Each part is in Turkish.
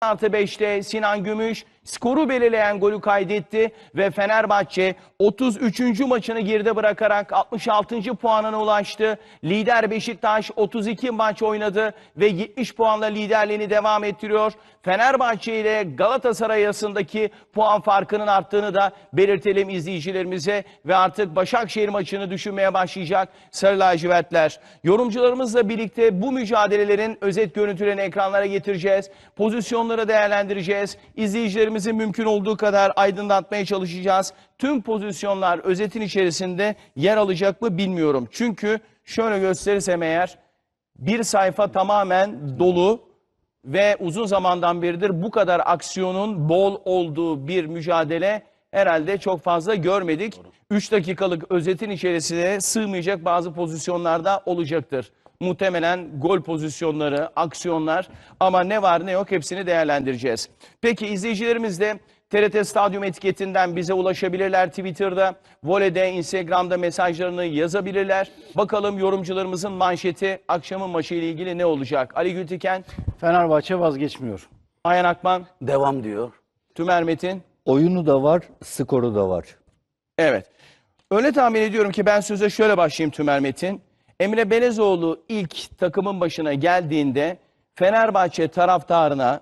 artı 5'te Sinan Gümüş skoru belirleyen golü kaydetti ve Fenerbahçe 33. maçını geride bırakarak 66. puanına ulaştı. Lider Beşiktaş 32 maç oynadı ve 70 puanla liderliğini devam ettiriyor. Fenerbahçe ile Galatasaray arasındaki puan farkının arttığını da belirtelim izleyicilerimize ve artık Başakşehir maçını düşünmeye başlayacak Sarı Lacivertler. Yorumcularımızla birlikte bu mücadelelerin özet görüntülerini ekranlara getireceğiz. Pozisyonları değerlendireceğiz. İzleyicilerimizi mümkün olduğu kadar aydınlatmaya çalışacağız. Tüm pozisyonlar özetin içerisinde yer alacak mı bilmiyorum. Çünkü şöyle gösterirsem eğer bir sayfa tamamen dolu ve uzun zamandan beridir bu kadar aksiyonun bol olduğu bir mücadele herhalde çok fazla görmedik. 3 dakikalık özetin içerisine sığmayacak bazı pozisyonlarda olacaktır. Muhtemelen gol pozisyonları, aksiyonlar ama ne var ne yok hepsini değerlendireceğiz. Peki izleyicilerimiz de TRT Stadyum etiketinden bize ulaşabilirler Twitter'da, Vole'de, Instagram'da mesajlarını yazabilirler. Bakalım yorumcularımızın manşeti akşamın maçı ile ilgili ne olacak? Ali Gültiken, Fenerbahçe vazgeçmiyor. Ayhan Akman, Devam diyor. Tümer Metin. Oyunu da var, skoru da var. Evet. Öyle tahmin ediyorum ki ben söze şöyle başlayayım Tümer Metin. Emre Belezoğlu ilk takımın başına geldiğinde Fenerbahçe taraftarına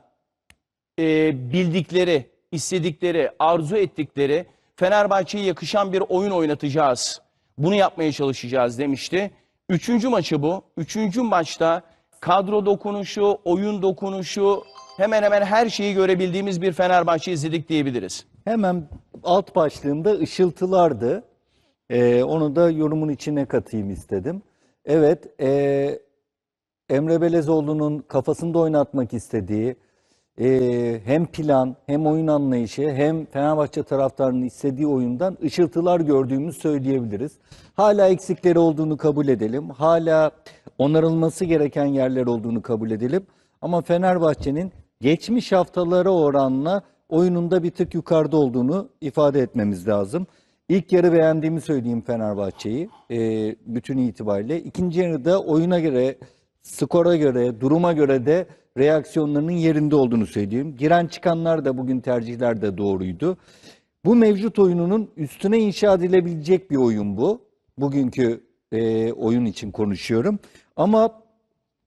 e, bildikleri, istedikleri, arzu ettikleri Fenerbahçe'ye yakışan bir oyun oynatacağız. Bunu yapmaya çalışacağız demişti. Üçüncü maçı bu. Üçüncü maçta kadro dokunuşu, oyun dokunuşu hemen hemen her şeyi görebildiğimiz bir Fenerbahçe izledik diyebiliriz. Hemen alt başlığımda ışıltılardı. Ee, onu da yorumun içine katayım istedim. Evet, ee, Emre Belezoğlu'nun kafasında oynatmak istediği ee, hem plan hem oyun anlayışı hem Fenerbahçe taraftarının istediği oyundan ışıltılar gördüğümüzü söyleyebiliriz. Hala eksikleri olduğunu kabul edelim. Hala onarılması gereken yerler olduğunu kabul edelim. Ama Fenerbahçe'nin geçmiş haftalara oranla oyununda bir tık yukarıda olduğunu ifade etmemiz lazım. İlk yarı beğendiğimi söyleyeyim Fenerbahçe'yi e, bütün itibariyle. İkinci yarıda oyuna göre, skora göre, duruma göre de reaksiyonlarının yerinde olduğunu söyleyeyim. Giren çıkanlar da bugün tercihler de doğruydu. Bu mevcut oyununun üstüne inşa edilebilecek bir oyun bu. Bugünkü e, oyun için konuşuyorum. Ama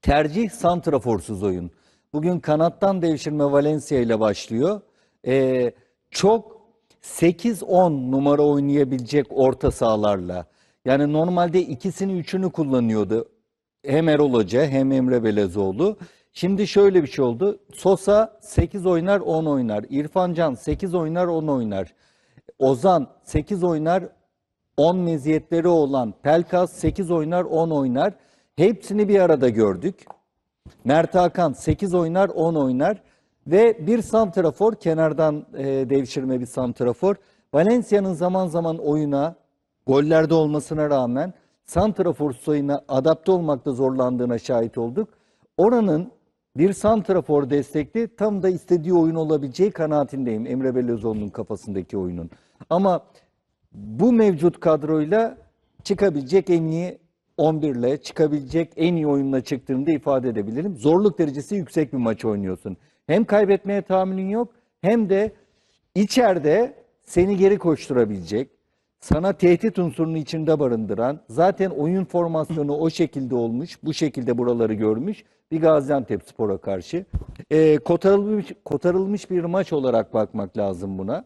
tercih santraforsuz oyun. Bugün kanattan devşirme Valencia ile başlıyor. Ee, çok 8-10 numara oynayabilecek orta sahalarla. Yani normalde ikisini üçünü kullanıyordu. Hem Erol Hoca hem Emre Belezoğlu. Şimdi şöyle bir şey oldu. Sosa 8 oynar 10 oynar. İrfan Can 8 oynar 10 oynar. Ozan 8 oynar 10 meziyetleri olan Pelkas 8 oynar 10 oynar. Hepsini bir arada gördük. Mert Hakan 8 oynar 10 oynar ve bir santrafor kenardan e, devşirme bir santrafor. Valencia'nın zaman zaman oyuna gollerde olmasına rağmen santrafor sayına adapte olmakta zorlandığına şahit olduk. Oranın bir santrafor destekli tam da istediği oyun olabileceği kanaatindeyim Emre Belözoğlu'nun kafasındaki oyunun. Ama bu mevcut kadroyla çıkabilecek en iyi 11 ile çıkabilecek en iyi oyunla çıktığını da ifade edebilirim. Zorluk derecesi yüksek bir maç oynuyorsun. Hem kaybetmeye tahammülün yok hem de içeride seni geri koşturabilecek, sana tehdit unsurunu içinde barındıran, zaten oyun formasyonu o şekilde olmuş, bu şekilde buraları görmüş bir Gaziantep Spor'a karşı. Ee, kotarılmış, kotarılmış bir maç olarak bakmak lazım buna.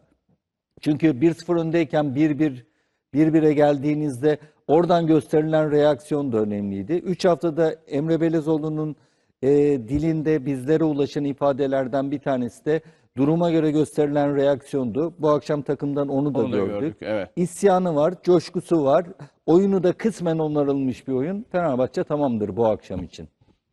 Çünkü 1-0 öndeyken 1-1 1-1'e geldiğinizde oradan gösterilen reaksiyon da önemliydi. 3 haftada Emre Belezoğlu'nun e, dilinde bizlere ulaşan ifadelerden bir tanesi de duruma göre gösterilen reaksiyondu. Bu akşam takımdan onu da, Onu da gördük. gördük, evet. İsyanı var, coşkusu var. Oyunu da kısmen onarılmış bir oyun. Fenerbahçe tamamdır bu akşam için.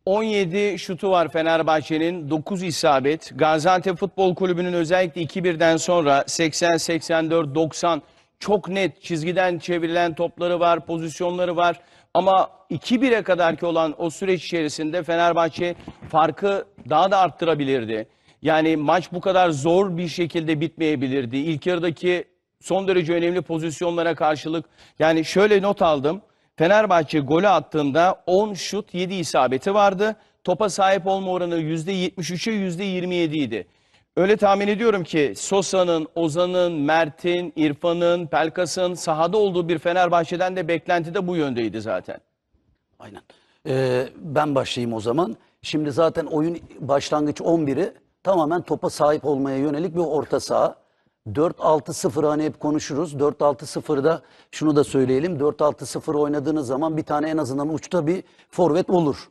17 şutu var Fenerbahçe'nin, 9 isabet. Gaziantep Futbol Kulübü'nün özellikle 2-1'den sonra 80, 84, 90 çok net çizgiden çevrilen topları var, pozisyonları var. Ama 2-1'e kadarki olan o süreç içerisinde Fenerbahçe farkı daha da arttırabilirdi. Yani maç bu kadar zor bir şekilde bitmeyebilirdi. İlk yarıdaki son derece önemli pozisyonlara karşılık yani şöyle not aldım. Fenerbahçe golü attığında 10 şut 7 isabeti vardı. topa sahip olma oranı %73'e %27 idi. Öyle tahmin ediyorum ki Sosa'nın, Ozan'ın, Mert'in, İrfan'ın, Pelkas'ın sahada olduğu bir Fenerbahçe'den de beklenti de bu yöndeydi zaten. Aynen. Ee, ben başlayayım o zaman. Şimdi zaten oyun başlangıç 11'i tamamen topa sahip olmaya yönelik bir orta saha. 4-6-0 hani hep konuşuruz. 4-6-0'da şunu da söyleyelim. 4-6-0 oynadığınız zaman bir tane en azından uçta bir forvet olur.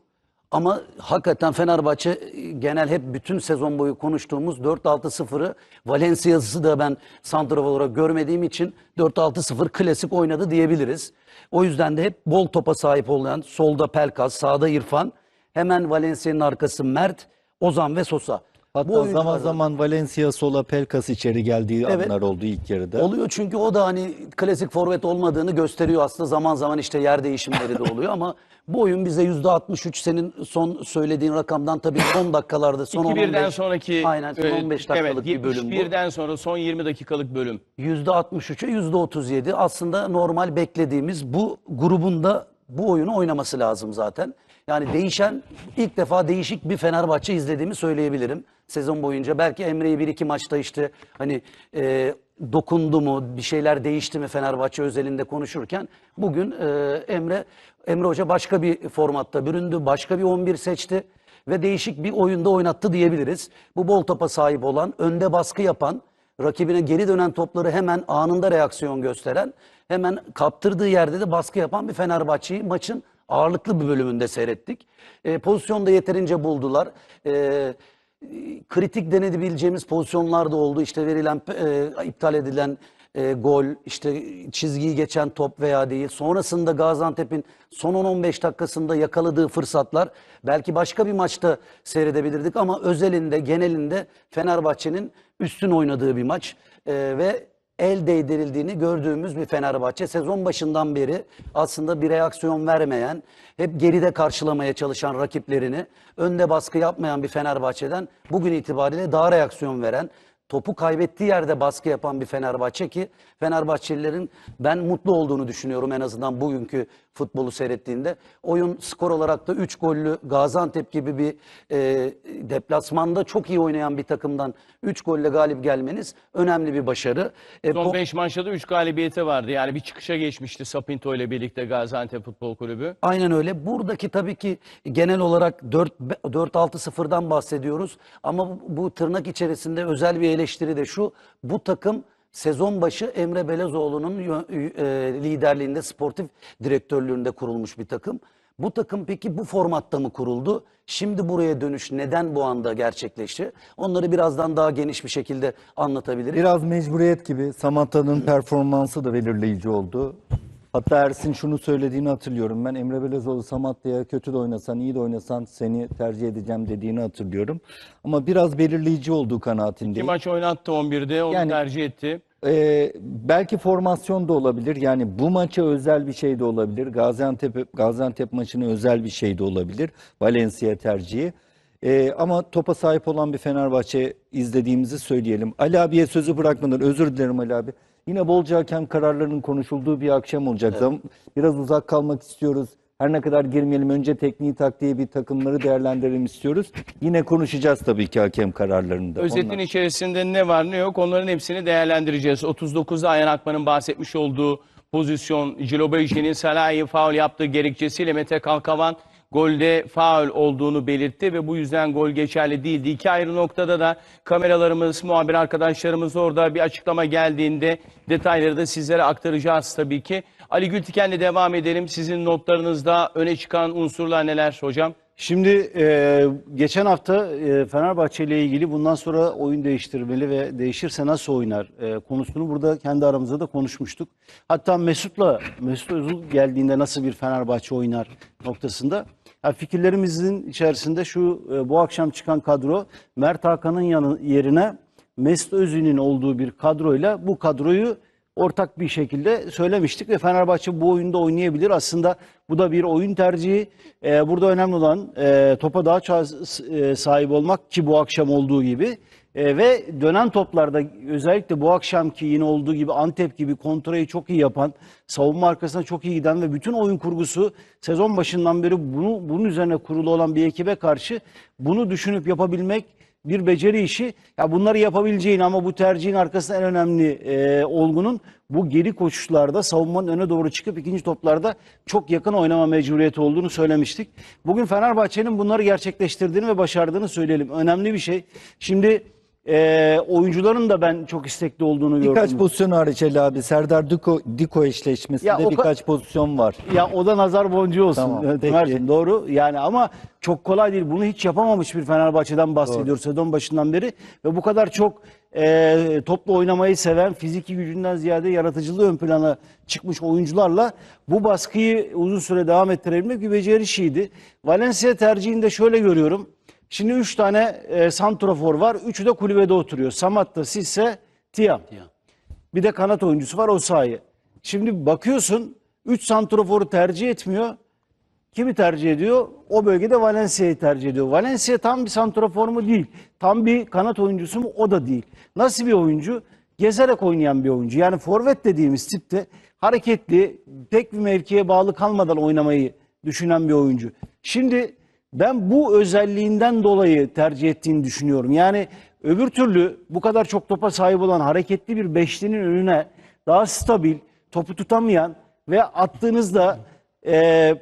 Ama hakikaten Fenerbahçe e, genel hep bütün sezon boyu konuştuğumuz 4-6-0'ı Valencia'sı da ben santrafor olarak görmediğim için 4-6-0 klasik oynadı diyebiliriz. O yüzden de hep bol topa sahip olan solda Pelkas, sağda İrfan, hemen Valencia'nın arkası Mert, Ozan ve Sosa. Hatta oyunculardan- zaman zaman Valencia sola Pelkas içeri geldiği Evet. anlar oldu ilk yarıda. Oluyor çünkü o da hani klasik forvet olmadığını gösteriyor aslında zaman zaman işte yer değişimleri de oluyor ama bu oyun bize %63 senin son söylediğin rakamdan tabii son dakikalarda son 2-1'den 10-15 sonraki aynen son e, 15 dakikalık evet, bir bölüm bu. 71'den sonra son 20 dakikalık bölüm. %63'e %37 aslında normal beklediğimiz bu grubun da bu oyunu oynaması lazım zaten. Yani değişen ilk defa değişik bir Fenerbahçe izlediğimi söyleyebilirim sezon boyunca. Belki Emre'yi bir iki maçta işte hani e, dokundu mu bir şeyler değişti mi Fenerbahçe özelinde konuşurken bugün e, Emre Emre Hoca başka bir formatta büründü. Başka bir 11 seçti ve değişik bir oyunda oynattı diyebiliriz. Bu bol topa sahip olan, önde baskı yapan, rakibine geri dönen topları hemen anında reaksiyon gösteren, hemen kaptırdığı yerde de baskı yapan bir Fenerbahçe'yi maçın ağırlıklı bir bölümünde seyrettik. E, pozisyonda yeterince buldular. E, kritik denebileceğimiz pozisyonlar da oldu. İşte verilen, e, iptal edilen e, gol, işte çizgiyi geçen top veya değil. Sonrasında Gaziantep'in son 10-15 dakikasında yakaladığı fırsatlar belki başka bir maçta seyredebilirdik ama özelinde, genelinde Fenerbahçe'nin üstün oynadığı bir maç E, ve el değdirildiğini gördüğümüz bir Fenerbahçe. Sezon başından beri aslında bir reaksiyon vermeyen, hep geride karşılamaya çalışan rakiplerini, önde baskı yapmayan bir Fenerbahçe'den bugün itibariyle daha reaksiyon veren, topu kaybettiği yerde baskı yapan bir Fenerbahçe ki Fenerbahçelilerin ben mutlu olduğunu düşünüyorum en azından bugünkü futbolu seyrettiğinde. Oyun skor olarak da 3 gollü Gaziantep gibi bir e, deplasmanda çok iyi oynayan bir takımdan 3 golle galip gelmeniz önemli bir başarı. E, Son po- 5 maçta da 3 galibiyeti vardı. Yani bir çıkışa geçmişti Sapinto ile birlikte Gaziantep Futbol Kulübü. Aynen öyle. Buradaki tabii ki genel olarak 4-6-0'dan bahsediyoruz. Ama bu, bu tırnak içerisinde özel bir eleştiri de şu. Bu takım sezon başı Emre Belezoğlu'nun e, liderliğinde, sportif direktörlüğünde kurulmuş bir takım. Bu takım peki bu formatta mı kuruldu? Şimdi buraya dönüş neden bu anda gerçekleşti? Onları birazdan daha geniş bir şekilde anlatabiliriz. Biraz mecburiyet gibi Samatta'nın performansı da belirleyici oldu. Hatta Ersin şunu söylediğini hatırlıyorum. Ben Emre Belezoğlu Samatta'ya kötü de oynasan, iyi de oynasan seni tercih edeceğim dediğini hatırlıyorum. Ama biraz belirleyici olduğu kanaatindeyim. maç oynattı 11'de onu Yani- tercih etti. Ee, belki formasyon da olabilir. Yani bu maça özel bir şey de olabilir. Gaziantep Gaziantep maçına özel bir şey de olabilir. Valencia tercihi. Ee, ama topa sahip olan bir Fenerbahçe izlediğimizi söyleyelim. Ali abiye sözü bırakmadan özür dilerim Ali abi. Yine bolca hakem kararlarının konuşulduğu bir akşam olacak. Zam- Biraz uzak kalmak istiyoruz. Her ne kadar girmeyelim önce tekniği taktiği bir takımları değerlendirelim istiyoruz. Yine konuşacağız tabii ki hakem kararlarında. Özetin Onlar- içerisinde ne var ne yok onların hepsini değerlendireceğiz. 39'da Ayhan Akman'ın bahsetmiş olduğu pozisyon Cilobayşe'nin Salah'ı faul yaptığı gerekçesiyle Mete Kalkavan golde faul olduğunu belirtti ve bu yüzden gol geçerli değildi. İki ayrı noktada da kameralarımız, muhabir arkadaşlarımız orada bir açıklama geldiğinde detayları da sizlere aktaracağız tabii ki. Ali Gültiken'le devam edelim. Sizin notlarınızda öne çıkan unsurlar neler hocam? Şimdi e, geçen hafta e, Fenerbahçe ile ilgili bundan sonra oyun değiştirmeli ve değişirse nasıl oynar e, konusunu burada kendi aramızda da konuşmuştuk. Hatta Mesut'la Mesut Özil geldiğinde nasıl bir Fenerbahçe oynar noktasında. Ya fikirlerimizin içerisinde şu e, bu akşam çıkan kadro Mert Hakan'ın yerine Mesut Özil'in olduğu bir kadroyla bu kadroyu ortak bir şekilde söylemiştik ve Fenerbahçe bu oyunda oynayabilir. Aslında bu da bir oyun tercihi. Ee, burada önemli olan e, topa daha e, sahip olmak ki bu akşam olduğu gibi. E, ve dönen toplarda özellikle bu akşamki yine olduğu gibi Antep gibi kontrayı çok iyi yapan, savunma arkasına çok iyi giden ve bütün oyun kurgusu sezon başından beri bunu bunun üzerine kurulu olan bir ekibe karşı bunu düşünüp yapabilmek bir beceri işi. Ya bunları yapabileceğin ama bu tercihin arkasında en önemli e, olgunun bu geri koşuşlarda savunmanın öne doğru çıkıp ikinci toplarda çok yakın oynama mecburiyeti olduğunu söylemiştik. Bugün Fenerbahçe'nin bunları gerçekleştirdiğini ve başardığını söyleyelim. Önemli bir şey. Şimdi e, oyuncuların da ben çok istekli olduğunu gördüm. Birkaç pozisyon hariç Ali abi. Serdar Diko, Diko eşleşmesinde Ya birkaç pozisyon var. Ya o da nazar boncuğu olsun. Tamam, peki. Doğru. Yani ama çok kolay değil. Bunu hiç yapamamış bir Fenerbahçe'den bahsediyoruz sezon başından beri. Ve bu kadar çok e, topla oynamayı seven, fiziki gücünden ziyade yaratıcılığı ön plana çıkmış oyuncularla bu baskıyı uzun süre devam ettirebilmek bir beceri işiydi. Valencia tercihinde şöyle görüyorum. Şimdi 3 tane e, santrafor var. Üçü de kulübede oturuyor. Samatta, Sisse, Tiam. Bir de kanat oyuncusu var o sahayı. Şimdi bakıyorsun 3 santroforu tercih etmiyor. Kimi tercih ediyor? O bölgede Valencia'yı tercih ediyor. Valencia tam bir santrofor mu değil. Tam bir kanat oyuncusu mu? O da değil. Nasıl bir oyuncu? Gezerek oynayan bir oyuncu. Yani forvet dediğimiz tipte hareketli, tek bir mevkiye bağlı kalmadan oynamayı düşünen bir oyuncu. Şimdi ben bu özelliğinden dolayı tercih ettiğini düşünüyorum. Yani öbür türlü bu kadar çok topa sahip olan hareketli bir beşlinin önüne daha stabil, topu tutamayan ve attığınızda e,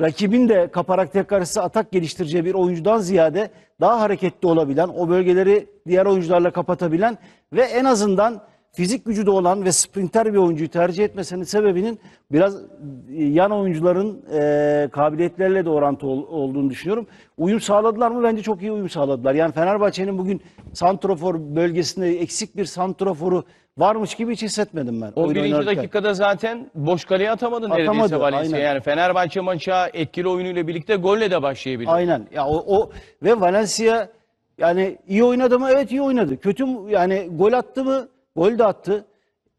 rakibin de kaparak tekrar size atak geliştireceği bir oyuncudan ziyade daha hareketli olabilen, o bölgeleri diğer oyuncularla kapatabilen ve en azından fizik gücü de olan ve sprinter bir oyuncuyu tercih etmesinin sebebinin biraz e, yan oyuncuların e, kabiliyetleriyle de orantı ol- olduğunu düşünüyorum. Uyum sağladılar mı? Bence çok iyi uyum sağladılar. Yani Fenerbahçe'nin bugün santrofor bölgesinde eksik bir santroforu varmış gibi hiç hissetmedim ben. 11. oynarken. dakikada zaten boş kaleye atamadı neredeyse Atamadı, Valencia. aynen. Yani Fenerbahçe maça etkili oyunuyla birlikte golle de başlayabilir. Aynen. Ya o, o ve Valencia yani iyi oynadı mı? Evet iyi oynadı. Kötü mü? Yani gol attı mı? Gol de attı.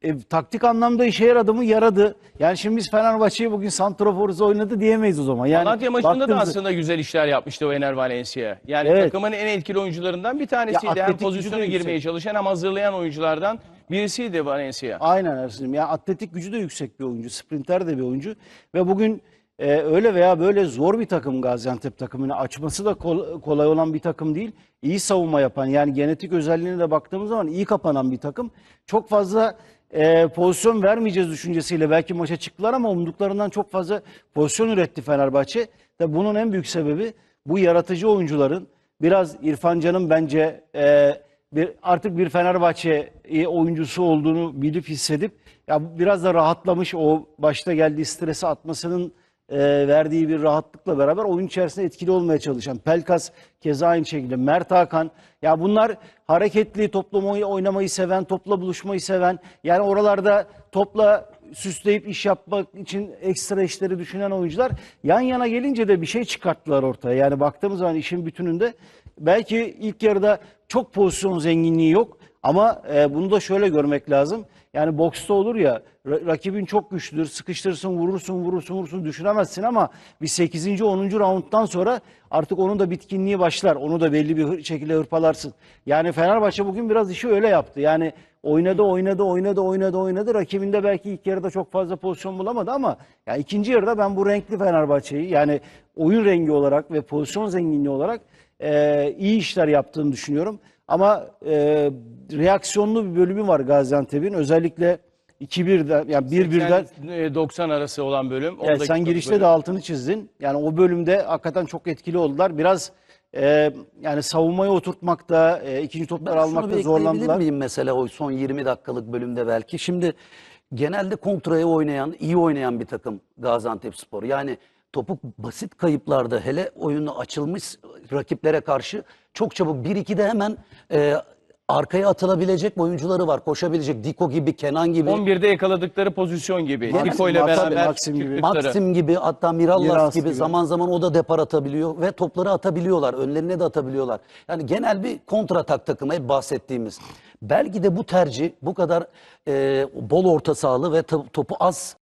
E, taktik anlamda işe yaradı mı? Yaradı. Yani şimdi biz Fenerbahçe'yi bugün Santrafor'uz oynadı diyemeyiz o zaman. Yani Malatya maçında da aslında güzel işler yapmıştı o Ener Valencia. Yani Evet. takımın en etkili oyuncularından bir tanesiydi. Ya hem pozisyona girmeye yüksek. çalışan hem hazırlayan oyunculardan birisiydi Valencia. Aynen Ersin'im. Ya atletik gücü de yüksek bir oyuncu. Sprinter de bir oyuncu. Ve bugün e, öyle veya böyle zor bir takım Gaziantep takımını açması da kol- kolay olan bir takım değil. İyi savunma yapan yani genetik özelliğine de baktığımız zaman iyi kapanan bir takım. Çok fazla e, pozisyon vermeyeceğiz düşüncesiyle belki maça çıktılar ama umduklarından çok fazla pozisyon üretti Fenerbahçe. Ve bunun en büyük sebebi bu yaratıcı oyuncuların biraz İrfan Can'ın bence e, bir artık bir Fenerbahçe e, oyuncusu olduğunu bilip hissedip ya biraz da rahatlamış o başta geldiği stresi atmasının e, verdiği bir rahatlıkla beraber oyun içerisinde etkili olmaya çalışan Pelkas keza aynı şekilde Mert Hakan ya bunlar hareketli toplamayı oynamayı seven topla buluşmayı seven yani oralarda topla süsleyip iş yapmak için ekstra işleri düşünen oyuncular yan yana gelince de bir şey çıkarttılar ortaya. Yani baktığımız zaman işin bütününde belki ilk yarıda çok pozisyon zenginliği yok ama e, bunu da şöyle görmek lazım. Yani boksta olur ya ra- rakibin çok güçlüdür. Sıkıştırırsın, vurursun, vurursun, vurursun düşüremezsin ama bir 8. 10. rounddan sonra artık onun da bitkinliği başlar. Onu da belli bir şekilde hırpalarsın. Yani Fenerbahçe bugün biraz işi öyle yaptı. Yani oynadı, oynadı, oynadı, oynadı, oynadı. Rakibinde belki ilk yarıda çok fazla pozisyon bulamadı ama ya ikinci yarıda ben bu renkli Fenerbahçe'yi yani oyun rengi olarak ve pozisyon zenginliği olarak e, iyi işler yaptığını düşünüyorum. Ama e, reaksiyonlu bir bölümü var Gaziantep'in. Özellikle 2-1'den yani 1-1'den 90 arası olan bölüm. 10 Evet, sen girişte bölüm. de altını çizdin. Yani o bölümde hakikaten çok etkili oldular. Biraz e, yani savunmayı oturtmakta, e, ikinci toplar Ben şunu bir almakta zorlandılar. miyim mesela o son 20 dakikalık bölümde belki? Şimdi genelde kontraya oynayan, iyi oynayan bir takım Gaziantepspor. Yani topu basit kayıplarda hele oyunu açılmış rakiplere karşı çok çabuk 1-2'de hemen e, arkaya atılabilecek oyuncuları var. Koşabilecek Diko gibi, Kenan gibi. 11'de yakaladıkları pozisyon gibi. Maxim- Diko ile Maxim- beraber Maxim gibi. Maxim gibi hatta Mirallas Miras gibi, gibi. zaman zaman o da depar atabiliyor ve topları atabiliyorlar. Önlerine de atabiliyorlar. Yani genel bir kontratak takımı hep bahsettiğimiz. Belki de bu tercih bu kadar e, bol orta sahalı ve to- topu az